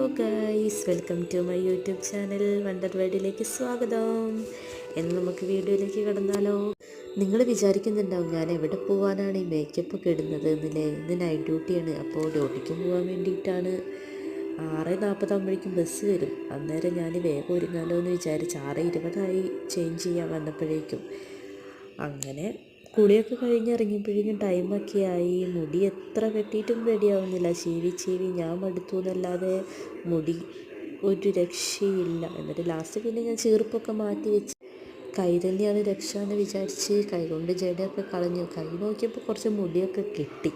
Hello guys welcome to my YouTube channel wonder വേൾഡിലേക്ക് സ്വാഗതം. എന്ന് നമുക്ക് വീഡിയോയിലേക്ക് കടന്നാലോ. നിങ്ങൾ വിചാരിക്കുന്നുണ്ടാവും ഞാൻ എവിടെ പോകാനാണ് ഈ മേക്കപ്പ് ഒക്കെ ഇടുന്നത് എന്നില്ലേ? ഇന്ന് നൈറ്റ് ഡ്യൂട്ടിയാണ് അപ്പോൾ ഡ്യൂട്ടിക്ക് പോകാൻ വേണ്ടിയിട്ടാണ് ആറ് നാൽപ്പതാകുമ്പോഴേക്കും ബസ് വരും. അന്നേരം ഞാൻ വേഗം ഒരുങ്ങാലോ എന്ന് വിചാരിച്ച് ആറ് ഇരുപതായി ചേഞ്ച് ചെയ്യാൻ വന്നപ്പോഴേക്കും. അങ്ങനെ കുളിയൊക്കെ കഴിഞ്ഞിറങ്ങിയപ്പോഴേക്കും ടൈമൊക്കെ ആയി. മുടി എത്ര കെട്ടിയിട്ടും റെഡിയാവുന്നില്ല ചീവി ചീവി ഞാൻ മടുത്തു എന്നല്ലാതെ മുടി ഒരു രക്ഷയില്ല. എന്നിട്ട് ലാസ്റ്റ് പിന്നെ ഞാൻ ചീർപ്പൊക്കെ മാറ്റി വെച്ച് കൈ തന്നെയാണ് രക്ഷ എന്ന് വിചാരിച്ച് കൈ കൊണ്ട് ജടയൊക്കെ കളഞ്ഞു. കൈ നോക്കിയപ്പോൾ കുറച്ച് മുടിയൊക്കെ കിട്ടി.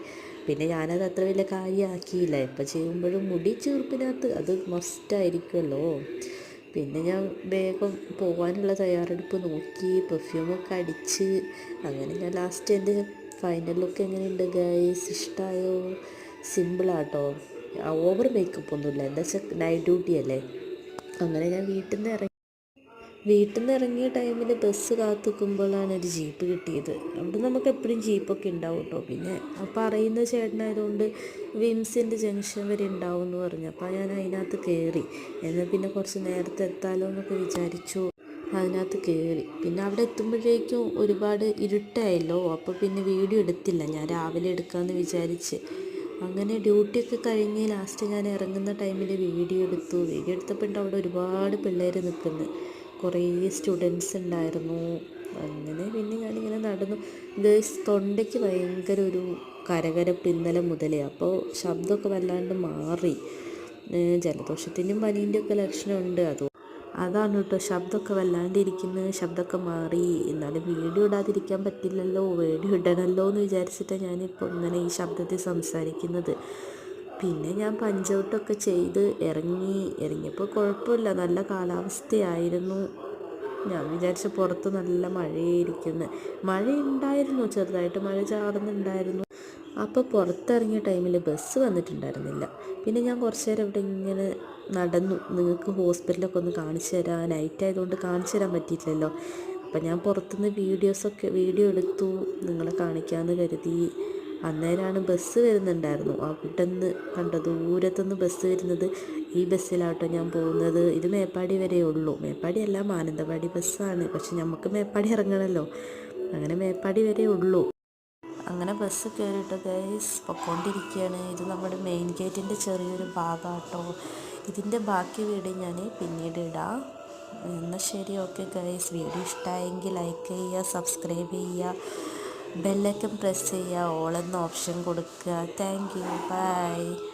പിന്നെ ഞാനത് അത്ര വലിയ കാര്യമാക്കിയില്ല എപ്പോൾ ചെയ്യുമ്പോഴും മുടി ചീർപ്പിനകത്ത് അത് മസ്റ്റായിരിക്കുമല്ലോ പിന്നെ ഞാൻ വേഗം പോകാനുള്ള തയ്യാറെടുപ്പ് നോക്കി പെർഫ്യൂമൊക്കെ അടിച്ച്. അങ്ങനെ ഞാൻ ലാസ്റ്റ് എന്റെ ഫൈനൽ ലുക്ക് എങ്ങനെയുണ്ട് ഗൈസ് ഇഷ്ടമായോ സിമ്പിളാട്ടോ ഓവർ മേക്കപ്പ് ഒന്നുമില്ല. എന്താ വെച്ചാൽ നൈറ്റ് ഡ്യൂട്ടി അല്ലേ? അങ്ങനെ ഞാൻ വീട്ടിൽ നിന്ന് ഇറങ്ങി വീട്ടിൽ നിന്ന് ഇറങ്ങിയ ടൈമിൽ ബസ് കാത്തുക്കുമ്പോഴാണ് ഒരു ജീപ്പ് കിട്ടിയത്. അവിടെ നമുക്ക് എപ്പോഴും ജീപ്പൊക്കെ ഉണ്ടാവും കേട്ടോ പിന്നെ അപ്പോൾ അറിയുന്ന ചേട്ടനായതുകൊണ്ട് വിംസിന്റെ ജംഗ്ഷൻ വരെ ഉണ്ടാവും എന്ന് പറഞ്ഞു. അപ്പോൾ ഞാൻ അതിനകത്ത് കയറി എന്നാൽ പിന്നെ കുറച്ച് നേരത്തെ എത്താലോ എന്നൊക്കെ വിചാരിച്ചു അതിനകത്ത് കയറി പിന്നെ അവിടെ എത്തുമ്പോഴേക്കും ഒരുപാട് ഇരുട്ടായല്ലോ. അപ്പോൾ പിന്നെ വീഡിയോ എടുത്തില്ല. ഞാൻ രാവിലെ എടുക്കാമെന്ന് വിചാരിച്ച്. അങ്ങനെ ഡ്യൂട്ടിയൊക്കെ കഴിഞ്ഞ് ലാസ്റ്റ് ഞാൻ ഇറങ്ങുന്ന ടൈമിൽ വീഡിയോ എടുത്തു. വീഡിയോ എടുത്തപ്പോൾ അവിടെ ഒരുപാട് പിള്ളേർ നിൽക്കുന്നു കുറേ സ്റ്റുഡൻസ് ഉണ്ടായിരുന്നു. അങ്ങനെ പിന്നെ ഞാനിങ്ങനെ നടന്നു. ഇത് തൊണ്ടയ്ക്ക് ഭയങ്കര ഒരു കരകരപ്പ് ഇന്നലെ മുതലേ. അപ്പോൾ ശബ്ദമൊക്കെ വല്ലാണ്ട് മാറി. ജലദോഷത്തിന്റെയും പനീന്റെ ഒക്കെ ലക്ഷണമുണ്ട്. അത് അതാണ് കേട്ടോ ശബ്ദമൊക്കെ വല്ലാണ്ട് ഇരിക്കുന്നത് ശബ്ദമൊക്കെ മാറി. എന്നാലും വീഡിയോ ഇടാതിരിക്കാൻ പറ്റില്ലല്ലോ. വീഡിയോ ഇടണമല്ലോ എന്ന് വിചാരിച്ചിട്ടാണ് ഞാനിപ്പോൾ ഇങ്ങനെ ഈ ശബ്ദത്തിൽ സംസാരിക്കുന്നത്. പിന്നെ ഞാൻ പഞ്ചൗട്ടൊക്കെ ചെയ്ത് ഇറങ്ങി. ഇറങ്ങിയപ്പോൾ കുഴപ്പമില്ല. നല്ല കാലാവസ്ഥയായിരുന്നു. ഞാൻ വിചാരിച്ച പുറത്ത് നല്ല മഴയായിരിക്കുന്നു മഴ ഉണ്ടായിരുന്നു ചെറുതായിട്ട് മഴ ചാറുന്നുണ്ടായിരുന്നു. അപ്പോൾ പുറത്തിറങ്ങിയ ടൈമിൽ ബസ് വന്നിട്ടുണ്ടായിരുന്നില്ല. പിന്നെ ഞാൻ കുറച്ച് നേരം ഇവിടെ ഇങ്ങനെ നടന്നു. നിങ്ങൾക്ക് ഹോസ്പിറ്റലൊക്കെ ഒന്ന് കാണിച്ചു തരാൻ നൈറ്റ് ആയതുകൊണ്ട് കാണിച്ചു തരാൻ പറ്റിയിട്ടില്ലല്ലോ. അപ്പം ഞാൻ പുറത്തുനിന്ന് വീഡിയോസൊക്കെ വീഡിയോ എടുത്തു. നിങ്ങളെ കാണിക്കാമെന്ന് കരുതി. അന്നേരമാണ് ബസ് വരുന്നുണ്ടായിരുന്നു. അവിടെന്ന് കണ്ട ദൂരത്തുനിന്ന് ബസ് വരുന്നത് ഈ ബസ്സിലാട്ടോ ഞാൻ പോകുന്നത്. ഇത് മേപ്പാടി വരെ ഉള്ളൂ. മേപ്പാടി അല്ല മാനന്തവാടി ബസ്സാണ് പക്ഷെ നമുക്ക് മേപ്പാടി ഇറങ്ങണമല്ലോ അങ്ങനെ മേപ്പാടി വരെ ഉള്ളൂ. അങ്ങനെ ബസ് കയറിയിട്ട് ഗൈസ് പൊക്കോണ്ടിരിക്കുകയാണ് ഇത് നമ്മുടെ മെയിൻ ഗേറ്റിന്റെ ചെറിയൊരു ഭാഗമാട്ടോ ഇതിന്റെ ബാക്കി വീഡിയോ ഞാൻ പിന്നീട് ഇടാം. എന്നാൽ ശരി ഓക്കെ ഗൈസ് വീഡിയോ ഇഷ്ടമായെങ്കിൽ ലൈക്ക് ചെയ്യുക സബ്സ്ക്രൈബ് ചെയ്യുക. ബെല്ലൈക്കൻ പ്രസ് ചെയ്യുക ഓൾ എന്ന ഓപ്ഷൻ കൊടുക്കുക. Thank you bye